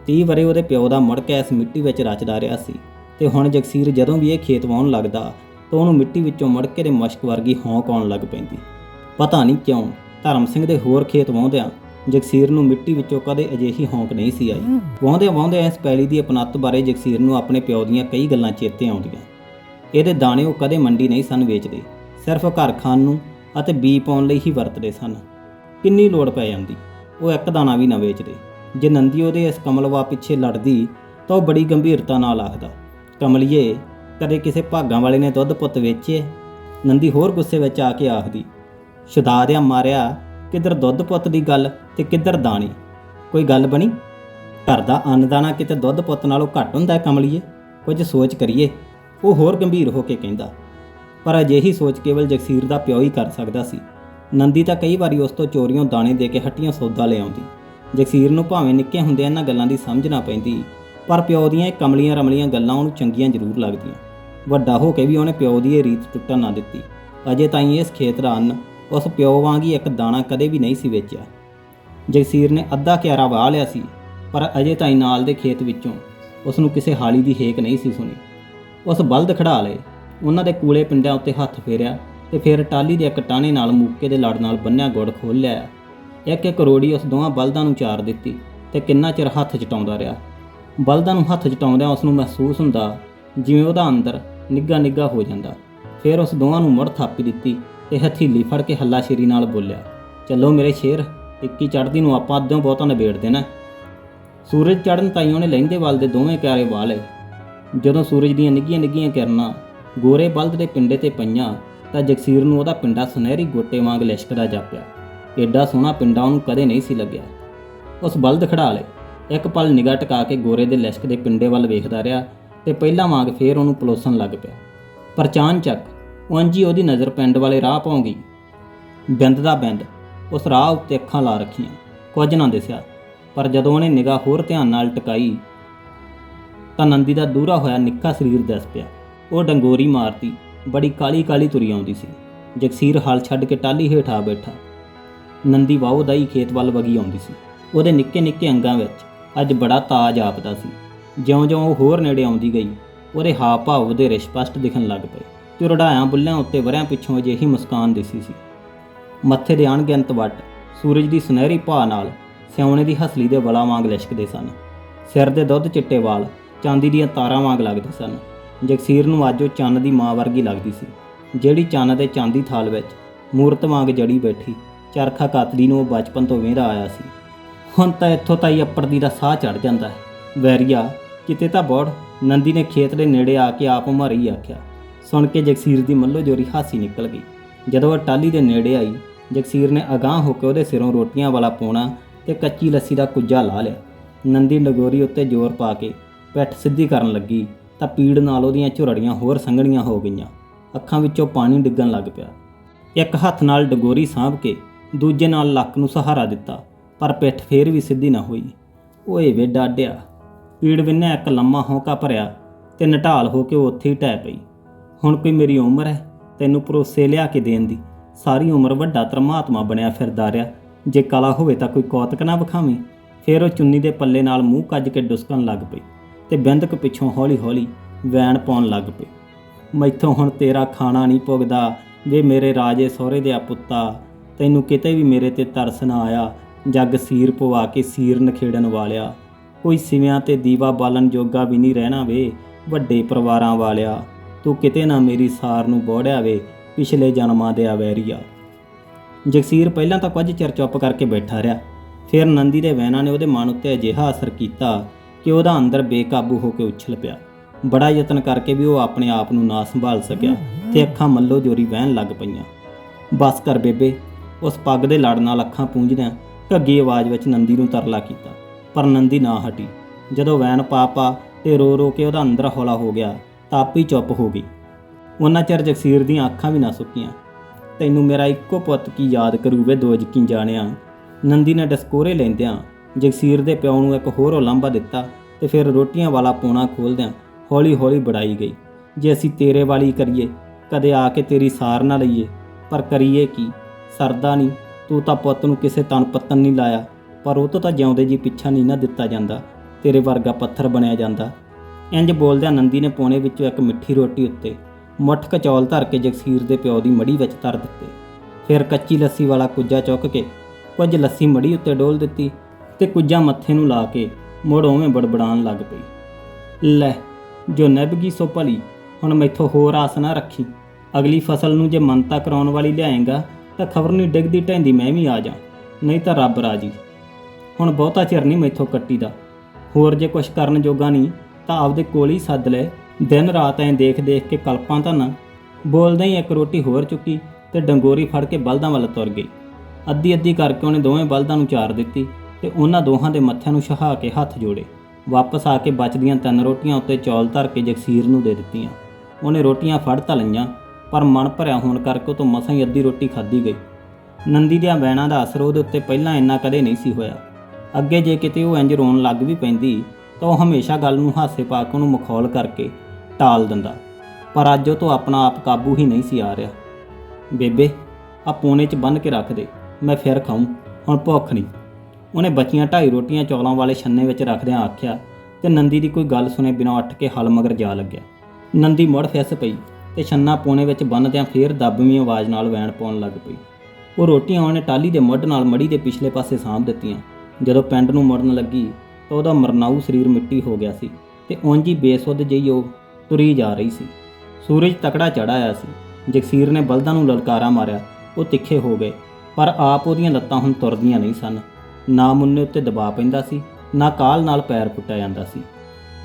30 ਵਰੇ ਉਹਦੇ ਪਿਓ ਦਾ ਮੁੜ ਇਸ ਮਿੱਟੀ ਵਿੱਚ ਰਚਦਾ ਰਿਹਾ ਸੀ। ਤੇ ਹੁਣ ਜਗਸੀਰ ਜਦੋਂ ਵੀ ਇਹ ਖੇਤ ਵਾਹੁਣ ਲੱਗਦਾ ਤਾਂ ਉਹਨੂੰ ਮਿੱਟੀ ਵਿੱਚੋਂ ਮੁੜਕੇ ਦੇ ਮਸ਼ਕ ਵਰਗੀ ਹੌਂਕ ਆਉਣ ਲੱਗ ਪੈਂਦੀ। ਪਤਾ ਨਹੀਂ ਕਿਉਂ, ਧਰਮ ਸਿੰਘ ਦੇ ਹੋਰ ਖੇਤ ਵਾਹੁੰਦਿਆਂ ਜਗਸੀਰ ਨੂੰ ਮਿੱਟੀ ਵਿੱਚੋਂ ਕਦੇ ਅਜਿਹੀ ਹੌਂਕ ਨਹੀਂ ਸੀ ਆਈ। ਵਾਹੁੰਦੇ ਵਾਹੁੰਦਿਆਂ ਇਸ ਪੈਲੀ ਦੀ ਅਪਨੱਤ ਬਾਰੇ ਜਗਸੀਰ ਨੂੰ ਆਪਣੇ ਪਿਓ ਦੀਆਂ ਕਈ ਗੱਲਾਂ ਚੇਤੇ ਆਉਂਦੀਆਂ। ਇਹਦੇ ਦਾਣੇ ਉਹ ਕਦੇ ਮੰਡੀ ਨਹੀਂ ਸਨ ਵੇਚਦੇ। ਸਿਰਫ ਘਰ ਖਾਣ ਨੂੰ ਅਤੇ ਬੀ ਪਾਉਣ ਲਈ ਹੀ ਵਰਤਦੇ ਸਨ। ਕਿੰਨੀ ਲੋੜ ਪੈ ਜਾਂਦੀ, ਉਹ ਇੱਕ ਦਾਣਾ ਵੀ ਨਾ ਵੇਚਦੇ। ਜੇ ਨੰਦੀ ਉਹਦੇ ਇਸ ਕਮਲਵਾ ਪਿੱਛੇ ਲੜਦੀ, ਤਾਂ ਉਹ ਬੜੀ ਗੰਭੀਰਤਾ ਨਾਲ ਆਖਦਾ, ਕਮਲੀਏ, ਕਦੇ ਕਿਸੇ ਭਾਗਾਂ ਵਾਲੇ ਨੇ ਦੁੱਧ ਪੁੱਤ ਵੇਚੇ ਨੰਦੀ ਹੋਰ ਗੁੱਸੇ ਵਿੱਚ ਆ ਕੇ ਆਖਦੀ ਸ਼ੁਦਾਰਿਆ ਮਾਰਿਆ ਕਿੱਧਰ ਦੁੱਧ ਪੁੱਤ ਦੀ ਗੱਲ ਤੇ ਕਿੱਧਰ ਦਾਣੇ? ਕੋਈ ਗੱਲ ਬਣੀ? ਘਰ ਦਾ ਅੰਨਦਾਣਾ ਕਿਤੇ ਦੁੱਧ ਪੁੱਤ ਨਾਲੋਂ ਘੱਟ ਹੁੰਦਾ ਹੈ ਕਮਲੀਏ? ਕੁਝ ਸੋਚ ਕਰੀਏ। ਉਹ ਹੋਰ ਗੰਭੀਰ ਹੋ ਕੇ ਕਹਿੰਦਾ, ਪਰ ਅਜਿਹੀ ਸੋਚ ਕੇਵਲ ਜਗਸੀਰ ਦਾ ਪਿਓ ਹੀ ਕਰ ਸਕਦਾ ਸੀ। ਨੰਦੀ ਤਾਂ ਕਈ ਵਾਰੀ ਉਸ ਤੋਂ ਚੋਰੀਆਂ ਦਾਣੇ ਦੇ ਕੇ ਹੱਟੀਆਂ ਸੌਦਾ ਲੈ ਆਉਂਦੀ। ਜਗਸੀਰ ਨੂੰ ਭਾਵੇਂ ਨਿੱਕੇ ਹੁੰਦੇ ਇਹਨਾਂ ਗੱਲਾਂ ਦੀ ਸਮਝ ਨਾ ਪੈਂਦੀ, ਪਰ ਪਿਓ ਦੀਆਂ ਇਹ ਕਮਲੀਆਂ ਰਮਲੀਆਂ ਗੱਲਾਂ ਉਹਨੂੰ ਚੰਗੀਆਂ ਜ਼ਰੂਰ ਲੱਗਦੀਆਂ। ਵੱਡਾ ਹੋ ਕੇ ਵੀ ਉਹਨੇ ਪਿਓ ਦੀ ਇਹ ਰੀਤ ਟੁੱਟਣ ਨਾ ਦਿੱਤੀ। ਅਜੇ ਤਾਈਂ ਇਸ ਖੇਤ ਦਾ ਅੰਨ ਉਸ ਪਿਓ ਵਾਂਗ ਹੀ ਇੱਕ ਦਾਣਾ ਕਦੇ ਵੀ ਨਹੀਂ ਸੀ ਵੇਚਿਆ। ਜਗਸੀਰ ਨੇ ਅੱਧਾ ਕਿਆਰਾ ਵਾਹ ਲਿਆ ਸੀ, ਪਰ ਅਜੇ ਤਾਈਂ ਨਾਲ ਦੇ ਖੇਤ ਵਿੱਚੋਂ ਉਸ ਨੂੰ ਕਿਸੇ ਹਾਲੀ ਦੀ ਹੇਕ ਨਹੀਂ ਸੀ ਸੁਣੀ। ਉਸ ਬਲਦ ਖੜਾ ਲਏ, ਉਹਨਾਂ ਦੇ ਕੂਲੇ ਪਿੰਡਾਂ ਉੱਤੇ ਹੱਥ ਫੇਰਿਆ ਤੇ ਫਿਰ ਟਾਲੀ ਦੇ ਇੱਕ ਟਾਣੇ ਨਾਲ ਮੂਕੇ ਦੇ ਲੜ ਨਾਲ ਬੰਨਿਆ ਗੁੜ ਖੋਲ ਲਿਆ। ਇੱਕ ਇੱਕ ਰੋੜੀ ਉਸ ਦੋਹਾਂ ਬਲਦਾਂ ਨੂੰ ਚਾਰ ਦਿੱਤੀ ਤੇ ਕਿੰਨਾ ਚਿਰ ਹੱਥ ਚਟਾਉਂਦਾ ਰਿਹਾ। ਬਲਦਾਂ ਨੂੰ ਹੱਥ ਚਟਾਉਂਦਿਆਂ ਉਸ ਨੂੰ ਮਹਿਸੂਸ ਹੁੰਦਾ ਜਿਵੇਂ ਉਹਦਾ ਅੰਦਰ ਨਿੱਗਾ ਨਿੱਗਾ ਹੋ ਜਾਂਦਾ। ਫਿਰ ਉਸ ਦੋਹਾਂ ਨੂੰ ਮੁੜ ਥਾਪੀ ਦਿੱਤੀ ਤੇ ਹਥੀਲੀ ਫੜ ਕੇ ਹੱਲਾਸ਼ੇਰੀ ਨਾਲ ਬੋਲਿਆ, ਚੱਲੋ ਮੇਰੇ ਸ਼ੇਰ, ਇੱਕੀ ਚੜ੍ਹਦੀ ਨੂੰ ਆਪਾਂ ਅੱਧੋਂ ਬਹੁਤਾ ਨਿਬੇੜ ਦੇਣਾ ਸੂਰਜ ਚੜ੍ਹਨ ਤਾਈਂ ਉਹਨੇ ਲਹਿੰਦੇ ਵੱਲ ਦੇ ਦੋਵੇਂ ਕਿਆਰੇ ਵਾਹ ਲਏ। ਜਦੋਂ ਸੂਰਜ ਦੀਆਂ ਨਿੱਗੀਆਂ ਨਿੱਗੀਆਂ ਕਿਰਨਾਂ ਗੋਰੇ ਬਲਦ ਦੇ ਪਿੰਡੇ ਤੇ ਪਈਆਂ, ਤਾਂ ਜਗਸੀਰ ਨੂੰ ਉਹਦਾ ਪਿੰਡਾ ਸੁਨਹਿਰੀ ਗੋਟੇ ਵਾਂਗ ਲਿਸ਼ਕਦਾ ਜਾਪਿਆ। ਏਡਾ ਸੋਹਣਾ ਪਿੰਡਾ ਉਹਨੂੰ ਕਦੇ ਨਹੀਂ ਸੀ ਲੱਗਿਆ। ਉਸ ਬਲਦ ਖੜਾ ਲਏ। ਇੱਕ ਪਲ ਨਿਗਾਹ ਟਿਕਾ ਕੇ ਗੋਰੇ ਦੇ ਲਿਸ਼ਕ ਦੇ ਪਿੰਡੇ ਵੱਲ ਵੇਖਦਾ ਰਿਹਾ ਤੇ ਪਹਿਲਾਂ ਵਾਂਗ ਫੇਰ ਉਹਨੂੰ ਪਲੋਸਣ ਲੱਗ ਪਿਆ। ਪਰ ਚੱਕ ਉਂਝ ਹੀ ਉਹਦੀ ਨਜ਼ਰ ਪਿੰਡ ਵਾਲੇ ਰਾਹ ਪਾਉਂਗੀ ਬਿੰਦ ਦਾ ਬਿੰਦ, ਉਸ ਰਾਹ ਉੱਤੇ ਅੱਖਾਂ ਲਾ ਰੱਖੀਆਂ, ਕੁਝ ਨਾ ਦਿਸਿਆ। ਪਰ ਜਦੋਂ ਉਹਨੇ ਨਿਗਾਹ ਹੋਰ ਧਿਆਨ ਨਾਲ ਟਿਕਾਈ, ਤਾਂ ਨੰਦੀ ਦਾ ਦੂਰਾ ਹੋਇਆ ਨਿੱਕਾ ਸਰੀਰ ਦਿਸ ਪਿਆ। ਉਹ ਡੰਗੋਰੀ ਮਾਰਦੀ, ਬੜੀ ਕਾਲੀ ਕਾਲੀ ਤੁਰੀ ਆਉਂਦੀ ਸੀ। ਜਗਸੀਰ ਹਲ ਛੱਡ ਕੇ ਟਾਲੀ ਹੇਠ ਆ ਬੈਠਾ। ਨੰਦੀ ਵਾਹੂ ਦਾ ਹੀ ਖੇਤ ਵੱਲ ਵਗੀ ਆਉਂਦੀ ਸੀ। ਉਹਦੇ ਨਿੱਕੇ ਨਿੱਕੇ ਅੰਗਾਂ ਵਿੱਚ ਅੱਜ ਬੜਾ ਤਾਜ ਆਪਦਾ ਸੀ। ਜਿਉਂ-ਜਿਉਂ ਉਹ ਹੋਰ ਨੇੜੇ ਆਉਂਦੀ ਗਈ, ਉਹਦੇ ਹਾਵ ਭਾਵ ਵਧੇਰੇ ਸਪਸ਼ਟ ਦਿਖਣ ਲੱਗ ਪਏ। ਜੋ ਝੁਰੜਾਇਆਂ ਬੁੱਲਿਆਂ ਉੱਤੇ ਵਰਿਆਂ ਪਿੱਛੋਂ ਅਜਿਹੀ ਮੁਸਕਾਨ ਦਿਸੀ ਸੀ। ਮੱਥੇ ਦੇ ਅਣਗਿਣਤ ਵੱਟ, ਸੂਰਜ ਦੀ ਸੁਨਹਿਰੀ ਭਾ ਨਾਲ ਸਿਉਣੇ ਦੀ ਹਸਲੀ ਦੇ ਵਲਾ ਵਾਂਗ ਲਿਸ਼ਕਦੇ ਸਨ। ਸਿਰ ਦੇ ਦੁੱਧ ਚਿੱਟੇ ਵਾਲ, ਚਾਂਦੀ ਦੀਆਂ ਤਾਰਾਂ ਵਾਂਗ ਲੱਗਦੇ ਸਨ। ਜਗਸੀਰ ਨੂੰ ਅੱਜ ਉਹ ਚੰਨ ਦੀ ਮਾਂ ਵਰਗੀ ਲੱਗਦੀ ਸੀ, ਜਿਹੜੀ ਚੰਨ ਦੇ ਚਾਂਦੀ ਥਾਲ ਵਿੱਚ ਮੂਰਤ ਵਾਂਗ ਜੜੀ ਬੈਠੀ, ਚਰਖਾ ਕਾਤਲੀ ਨੂੰ ਉਹ ਬਚਪਨ ਤੋਂ ਵੇਂਦਾ ਆਇਆ ਸੀ। ਹੁਣ ਤਾਂ ਇੱਥੋਂ ਤਾਈ ਅੱਪੜਦੀ ਦਾ ਸਾਹ ਚੜ ਜਾਂਦਾ ਹੈ। ਵੈਰੀਆ, ਕਿਤੇ ਤਾਂ ਬੋੜ, ਨੰਦੀ ਨੇ ਖੇਤ ਦੇ ਨੇੜੇ ਆ ਕੇ ਆਪ ਮਾਰੀ ਆਖਿਆ। ਸੁਣ ਕੇ ਜਗਸੀਰ ਦੀ ਮੱਲੋ ਜੋਰੀ ਹਾਸੀ ਨਿਕਲ ਗਈ। ਜਦੋਂ ਉਹ ਟਾਲੀ ਦੇ ਨੇੜੇ ਆਈ, ਜਗਸੀਰ ਨੇ ਅਗਾਹ ਹੋ ਕੇ ਉਹਦੇ ਸਿਰੋਂ ਰੋਟੀਆਂ ਵਾਲਾ ਪੋਣਾ ਤੇ ਕੱਚੀ ਲੱਸੀ ਦਾ ਕੁੱਜਾ ਲਾ ਲਿਆ। ਨੰਦੀ ਨਗੋਰੀ ਉੱਤੇ ਜ਼ੋਰ ਪਾ ਕੇ ਪਿੱਠ ਸਿੱਧੀ ਕਰਨ ਲੱਗੀ ਤਾਂ ਪੀੜ ਨਾਲ ਉਹਦੀਆਂ ਝੁਰੜੀਆਂ ਹੋਰ ਸੰਘਣੀਆਂ ਹੋ ਗਈਆਂ। ਅੱਖਾਂ ਵਿੱਚੋਂ ਪਾਣੀ ਡਿੱਗਣ ਲੱਗ ਪਿਆ। ਇੱਕ ਹੱਥ ਨਾਲ ਡਗੋਰੀ ਸਾਂਭ ਕੇ ਦੂਜੇ ਨਾਲ ਲੱਕ ਨੂੰ ਸਹਾਰਾ ਦਿੱਤਾ, ਪਰ ਪਿੱਠ ਫੇਰ ਵੀ ਸਿੱਧੀ ਨਾ ਹੋਈ। ਓਏ ਵੇ ਡਾਡਿਆ ਪੀੜ ਵਿੰਨਿਆ ਇੱਕ ਲੰਮਾ ਹੌਂਕਾ ਭਰਿਆ ਤੇ ਨਟਾਲ ਹੋ ਕੇ ਉਹ ਉੱਥੇ ਹੀ ਟਹਿ ਪਈ। ਹੁਣ ਕੋਈ ਮੇਰੀ ਉਮਰ ਹੈ, ਤੈਨੂੰ ਭਰੋਸੇ ਲਿਆ ਕੇ ਦੇਣ ਦੀ। ਸਾਰੀ ਉਮਰ ਵੱਡਾ ਧਰਮਾਤਮਾ ਬਣਿਆ ਫਿਰਦਾ ਰਿਹਾ। ਜੇ ਕਲਾ ਹੋਵੇ ਤਾਂ ਕੋਈ ਕੌਤਕ ਨਾ ਵਿਖਾਵੇਂ। ਫਿਰ ਉਹ ਚੁੰਨੀ ਦੇ ਪੱਲੇ ਨਾਲ ਮੂੰਹ ਕੱਜ ਕੇ ਡੁਸਕਣ ਲੱਗ ਪਈ ਤੇ ਬਿੰਦਕ ਪਿੱਛੋਂ ਹੌਲੀ-ਹੌਲੀ ਵੈਣ ਪਾਉਣ ਲੱਗ ਪਈ। ਮੈਥੋਂ ਹੁਣ ਤੇਰਾ ਖਾਣਾ ਨਹੀਂ ਪੁੱਗਦਾ ਵੇ ਮੇਰੇ ਰਾਜੇ ਸਹੁਰੇ ਦੇ ਪੁੱਤਾ। ਤੈਨੂੰ ਕਿਤੇ ਵੀ ਮੇਰੇ ਤੇ ਤਰਸ ਨਾ ਆਇਆ, ਜੱਗ ਸੀਰ ਪਵਾ ਕੇ ਸੀਰ ਨਖੇੜਨ ਵਾਲਿਆ। ਕੋਈ ਸਿਵਿਆਂ ਤੇ ਦੀਵਾ ਬਾਲਣ ਜੋਗਾ ਵੀ ਨਹੀਂ ਰਹਿਣਾ ਵੇ, ਵੱਡੇ ਪਰਿਵਾਰਾਂ ਵਾਲਿਆ। ਤੂੰ ਕਿਤੇ ਨਾ ਮੇਰੀ ਸਾਰ ਨੂੰ ਬੋੜਿਆ ਵੇ ਪਿਛਲੇ ਜਨਮਾਂ ਦੇ ਆਵੈਰੀਆ ਜਗਸੀਰ ਪਹਿਲਾਂ ਤਾਂ ਕੁਝ ਚਿਰ ਚੁੱਪ ਕਰਕੇ ਬੈਠਾ ਰਿਹਾ। ਫਿਰ ਨੰਦੀ ਦੇ ਵੈਨਾਂ ਨੇ ਉਹਦੇ ਮਨ ਉੱਤੇ ਅਜਿਹਾ ਅਸਰ ਕੀਤਾ ਕਿ ਉਹਦਾ ਅੰਦਰ ਬੇਕਾਬੂ ਹੋ ਕੇ ਉਛਲ ਪਿਆ। ਬੜਾ ਯਤਨ ਕਰਕੇ ਵੀ ਉਹ ਆਪਣੇ ਆਪ ਨੂੰ ਨਾ ਸੰਭਾਲ ਸਕਿਆ ਤੇ ਅੱਖਾਂ ਮੱਲੋ ਜੋਰੀ ਵਹਿਣ ਲੱਗ ਪਈਆਂ। ਬਸ ਕਰ ਬੇਬੇ, ਉਸ ਪੱਗ ਦੇ ਲੜ ਨਾਲ ਅੱਖਾਂ ਪੂੰਝਦਿਆਂ ਘੱਗੀ ਆਵਾਜ਼ ਵਿੱਚ ਨੰਦੀ ਨੂੰ ਤਰਲਾ ਕੀਤਾ, ਪਰ ਨੰਦੀ ਨਾ ਹਟੀ। ਜਦੋਂ ਵੈਨ ਪਾਪਾ ਤੇ ਰੋ ਰੋ ਕੇ ਉਹਦਾ ਅੰਦਰ ਹੌਲਾ ਹੋ ਗਿਆ ਆਪੇ ਹੀ ਚੁੱਪ ਹੋ ਗਈ। ਉਹਨਾਂ ਚਿਰ ਜਗਸੀਰ ਦੀਆਂ ਅੱਖਾਂ ਵੀ ਨਾ ਸੁੱਕੀਆਂ। ਤੈਨੂੰ ਮੇਰਾ ਇੱਕੋ ਪੁੱਤ ਕੀ ਯਾਦ ਕਰੂਵੇ ਦੋ ਯਕੀਨ ਜਾਣਿਆ। ਨੰਦੀ ਨੇ ਡਸਕੋਰੇ ਲੈਂਦਿਆਂ ਜਗਸੀਰ ਦੇ ਪਿਓ ਨੂੰ ਇੱਕ ਹੋਰ ਉਲੰਭਾ ਦਿੱਤਾ ਤੇ ਫਿਰ ਰੋਟੀਆਂ ਵਾਲਾ ਪੋਣਾ ਖੋਲਦਿਆਂ ਹੌਲੀ-ਹੌਲੀ ਬੜਾਈ ਗਈ। ਜੇ ਅਸੀਂ ਤੇਰੇ ਵਾਲੀ ਕਰੀਏ, ਕਦੇ ਆ ਕੇ ਤੇਰੀ ਸਾਰ ਨਾ ਲਈਏ, ਪਰ ਕਰੀਏ ਕੀ? ਸਰਦਾ ਨਹੀਂ, ਤੂੰ ਤਾਂ ਪੁੱਤ ਨੂੰ ਕਿਸੇ ਤਨ ਪੱਤਨ ਨਹੀਂ ਲਾਇਆ, ਪਰ ਉਹ ਤੋਂ ਤਾਂ ਜਿਉਂਦੇ ਜੀ ਪਿੱਛਾ ਨਹੀਂ ਨਾ ਦਿੱਤਾ ਜਾਂਦਾ। ਤੇਰੇ ਵਰਗਾ ਪੱਥਰ ਬਣਿਆ ਜਾਂਦਾ। ਇੰਜ ਬੋਲਦਿਆਂ ਨੰਦੀ ਨੇ ਪੋਣੇ ਵਿੱਚੋਂ ਇੱਕ ਮਿੱਠੀ ਰੋਟੀ ਉੱਤੇ ਮੁੱਠ ਕਚੌਲ ਧਰ ਕੇ ਜਗਸੀਰ ਦੇ ਪਿਓ ਦੀ ਮੜੀ ਵਿੱਚ ਧਰ ਦਿੱਤੇ। ਫਿਰ ਕੱਚੀ ਲੱਸੀ ਵਾਲਾ ਕੁੱਜਾ ਚੁੱਕ ਕੇ ਕੁਝ ਲੱਸੀ ਮੜੀ ਉੱਤੇ ਡੋਲ ਦਿੱਤੀ ਤੇ ਕੁੱਜਾ ਮੱਥੇ ਨੂੰ ਲਾ ਕੇ ਮੁੜ ਉਵੇਂ ਬੜਬੜਾਉਣ ਲੱਗ ਪਈ। ਲੈ, ਜੋ ਨਿਭਗੀ ਸੋ ਭਲੀ, ਹੁਣ ਮੈਥੋਂ ਹੋਰ ਆਸ ਨਾ ਰੱਖੀ। ਅਗਲੀ ਫਸਲ ਨੂੰ ਜੇ ਮੰਨਤਾ ਕਰਾਉਣ ਵਾਲੀ ਲਿਆਏਗਾ, ਤਾਂ ਖਬਰ ਨਹੀਂ ਡਿੱਗਦੀ ਢੈਂਦੀ ਮੈਂ ਵੀ ਆ ਜਾ ਨਹੀਂ ਤਾਂ ਰੱਬ ਰਾਜੀ। ਹੁਣ ਬਹੁਤਾ ਚਿਰ ਨਹੀਂ ਮੈਥੋਂ ਕੱਟੀ ਦਾ। ਹੋਰ ਜੇ ਕੁਛ ਕਰਨ ਜੋਗਾ ਨਹੀਂ ਤਾਂ ਆਪਦੇ ਕੋਲ ਹੀ ਸੱਦ ਲੈ ਦਿਨ ਰਾਤ ਐਂ ਦੇਖ ਦੇਖ ਕੇ ਕਲਪਾਂ ਤਾਂ ਨਾ ਹੀ ਇੱਕ ਰੋਟੀ ਹੋਰ ਚੁੱਕੀ ਤੇ ਡੰਗੋਰੀ ਫੜ ਕੇ ਬਲਦਾਂ ਵੱਲ ਤੁਰ ਗਈ। ਅੱਧੀ ਅੱਧੀ ਕਰਕੇ ਉਹਨੇ ਦੋਵੇਂ ਬਲਦਾਂ ਨੂੰ ਚਾਰ ਦਿੱਤੀ ਤੇ ਉਹਨਾਂ ਦੋਹਾਂ ਦੇ ਮੱਥਿਆਂ ਨੂੰ ਛਹਾ ਕੇ ਹੱਥ ਜੋੜੇ। ਵਾਪਸ ਆ ਕੇ ਬਚਦੀਆਂ ਤਿੰਨ ਰੋਟੀਆਂ ਉੱਤੇ ਚੌਲ ਧਰ ਕੇ ਜਗਸੀਰ ਨੂੰ ਦੇ ਦਿੱਤੀਆਂ। ਉਹਨੇ ਰੋਟੀਆਂ ਫੜ ਤਾਂ ਲਈਆਂ, ਪਰ ਮਨ ਭਰਿਆ ਹੋਣ ਕਰਕੇ ਉਹ ਤੋਂ ਮਸਾਂ ਹੀ ਅੱਧੀ ਰੋਟੀ ਖਾਧੀ ਗਈ। ਨੰਦੀ ਦੀਆਂ ਵੈਣਾਂ ਦਾ ਅਸਰ ਉਹਦੇ ਉੱਤੇ ਪਹਿਲਾਂ ਇੰਨਾ ਕਦੇ ਨਹੀਂ ਸੀ ਹੋਇਆ। ਅੱਗੇ ਜੇ ਕਿਤੇ ਉਹ ਇੰਜ ਰੋਣ ਲੱਗ ਵੀ ਪੈਂਦੀ ਤਾਂ ਉਹ ਹਮੇਸ਼ਾ ਗੱਲ ਨੂੰ ਹਾਸੇ ਪਾ ਕੇ ਉਹਨੂੰ ਮਖੌਲ ਕਰਕੇ ਟਾਲ ਦਿੰਦਾ। ਪਰ ਅੱਜ ਉਹ ਤੋਂ ਆਪਣਾ ਆਪ ਕਾਬੂ ਹੀ ਨਹੀਂ ਸੀ ਆ ਰਿਹਾ। ਬੇਬੇ ਆ ਪੋਨੇ 'ਚ ਬੰਨ ਕੇ ਰੱਖ ਦੇ, ਮੈਂ ਫਿਰ ਖਾਊਂ, ਹੁਣ ਭੁੱਖ ਨਹੀਂ। ਉਹਨੇ ਬੱਚੀਆਂ ਢਾਈ ਰੋਟੀਆਂ ਚੌਲਾਂ ਵਾਲੇ ਛੰਨੇ ਵਿੱਚ ਰੱਖਦਿਆਂ ਆਖਿਆ, ਤੇ ਨੰਦੀ ਦੀ ਕੋਈ ਗੱਲ ਸੁਨੇ ਬਿਨਾਂ ਉੱਠ ਕੇ ਹਲ ਮਗਰ ਜਾ ਲੱਗਿਆ। ਨੰਦੀ ਮੁੜ ਫਿਸ ਪਈ ਤੇ ਛੰਨਾ ਪੋਨੇ ਵਿੱਚ ਬੰਨਦਿਆਂ ਫੇਰ ਦੱਬਵੀਂ ਆਵਾਜ਼ ਨਾਲ ਵੈਣ ਪਾਉਣ ਲੱਗ ਪਈ। ਉਹ ਰੋਟੀਆਂ ਉਹਨੇ ਟਾਲੀ ਦੇ ਮੁੱਢ ਨਾਲ ਮੜੀ ਦੇ ਪਿਛਲੇ ਪਾਸੇ ਸਾਂਭ ਦਿੱਤੀਆਂ, ਜਦੋਂ ਪਿੰਡ ਨੂੰ ਮੁੜਨ ਲੱਗੀ ਤਾਂ ਉਹਦਾ ਮਰਨਾਊ ਸਰੀਰ ਮਿੱਟੀ ਹੋ ਗਿਆ ਸੀ ਤੇ ਉਂਝ ਹੀ ਬੇਸੁੱਧ ਜਿਹੀ ਉਹ ਤੁਰੀ ਜਾ ਰਹੀ ਸੀ। ਸੂਰਜ ਤਕੜਾ ਚੜ੍ਹ ਆਇਆ ਸੀ। ਜਗਸੀਰ ਨੇ ਬਲਦਾਂ ਨੂੰ ਲਲਕਾਰਾ ਮਾਰਿਆ। ਉਹ ਤਿੱਖੇ ਹੋ ਗਏ, ਪਰ ਆਪ ਉਹਦੀਆਂ ਲੱਤਾਂ ਹੁਣ ਤੁਰਦੀਆਂ ਨਹੀਂ ਸਨ। ਨਾ ਮੁੰਨੇ ਉੱਤੇ ਦਬਾਅ ਪੈਂਦਾ ਸੀ, ਨਾ ਕਾਲ ਨਾਲ ਪੈਰ ਪੁੱਟਿਆ ਜਾਂਦਾ ਸੀ।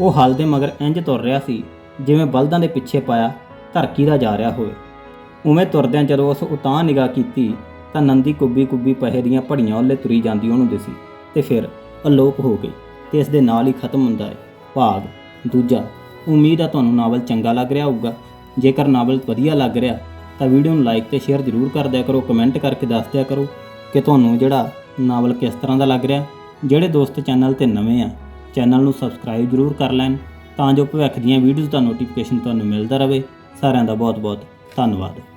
ਉਹ ਹਲ ਦੇ ਮਗਰ ਇੰਜ ਤੁਰ ਰਿਹਾ ਸੀ, ਜਿਵੇਂ ਬਲਦਾਂ ਦੇ ਪਿੱਛੇ ਪਾਇਆ ਧਰਕੀ ਦਾ ਜਾ ਰਿਹਾ ਹੋਵੇ। ਉਵੇਂ ਤੁਰਦਿਆਂ ਜਦੋਂ ਉਸ ਉਤਾਂ ਨਿਗਾਹ ਕੀਤੀ, ਤਾਂ ਨੰਦੀ ਕੁੱਬੀ ਕੁੱਬੀ ਪਹੇ ਦੀਆਂ ਭੜੀਆਂ ਉੱਲੇ ਤੁਰੀ ਜਾਂਦੀ ਉਹਨੂੰ ਦਿਸੀ ਤੇ ਫਿਰ ਅਲੋਪ ਹੋ ਗਈ। ਤੇ ਇਸ ਦੇ ਨਾਲ ਹੀ ਖਤਮ ਹੁੰਦਾ ਹੈ। ਭਾਗ। ਦੂਜਾ, ਉਮੀਦ ਆ ਤੁਹਾਨੂੰ ਨਾਵਲ ਚੰਗਾ ਲੱਗ ਰਿਹਾ ਹੋਊਗਾ। ਜੇਕਰ ਨਾਵਲ ਵਧੀਆ ਲੱਗ ਰਿਹਾ, ਤਾਂ ਵੀਡੀਓ ਨੂੰ ਲਾਈਕ ਤੇ ਸ਼ੇਅਰ ਜ਼ਰੂਰ ਕਰ ਦਿਆ ਕਰੋ ਕਮੈਂਟ ਕਰਕੇ ਦੱਸ ਦਿਆ ਕਰੋ ਕਿ ਤੁਹਾਨੂੰ ਜਿਹੜਾ ਨਾਵਲ ਕਿਸ ਤਰ੍ਹਾਂ ਦਾ ਲੱਗ ਰਿਹਾ। ਜਿਹੜੇ ਦੋਸਤ ਚੈਨਲ ਤੇ ਨਵੇਂ ਆ, ਚੈਨਲ ਨੂੰ ਸਬਸਕ੍ਰਾਈਬ ਜ਼ਰੂਰ ਕਰ ਲੈਣ, ਤਾਂ ਜੋ ਭਵਿੱਖ ਦੀਆਂ ਵੀਡੀਓਜ਼ ਦਾ ਨੋਟੀਫਿਕੇਸ਼ਨ ਤੁਹਾਨੂੰ ਮਿਲਦਾ ਰਹੇ। ਸਾਰਿਆਂ ਦਾ ਬਹੁਤ ਬਹੁਤ ਧੰਨਵਾਦ।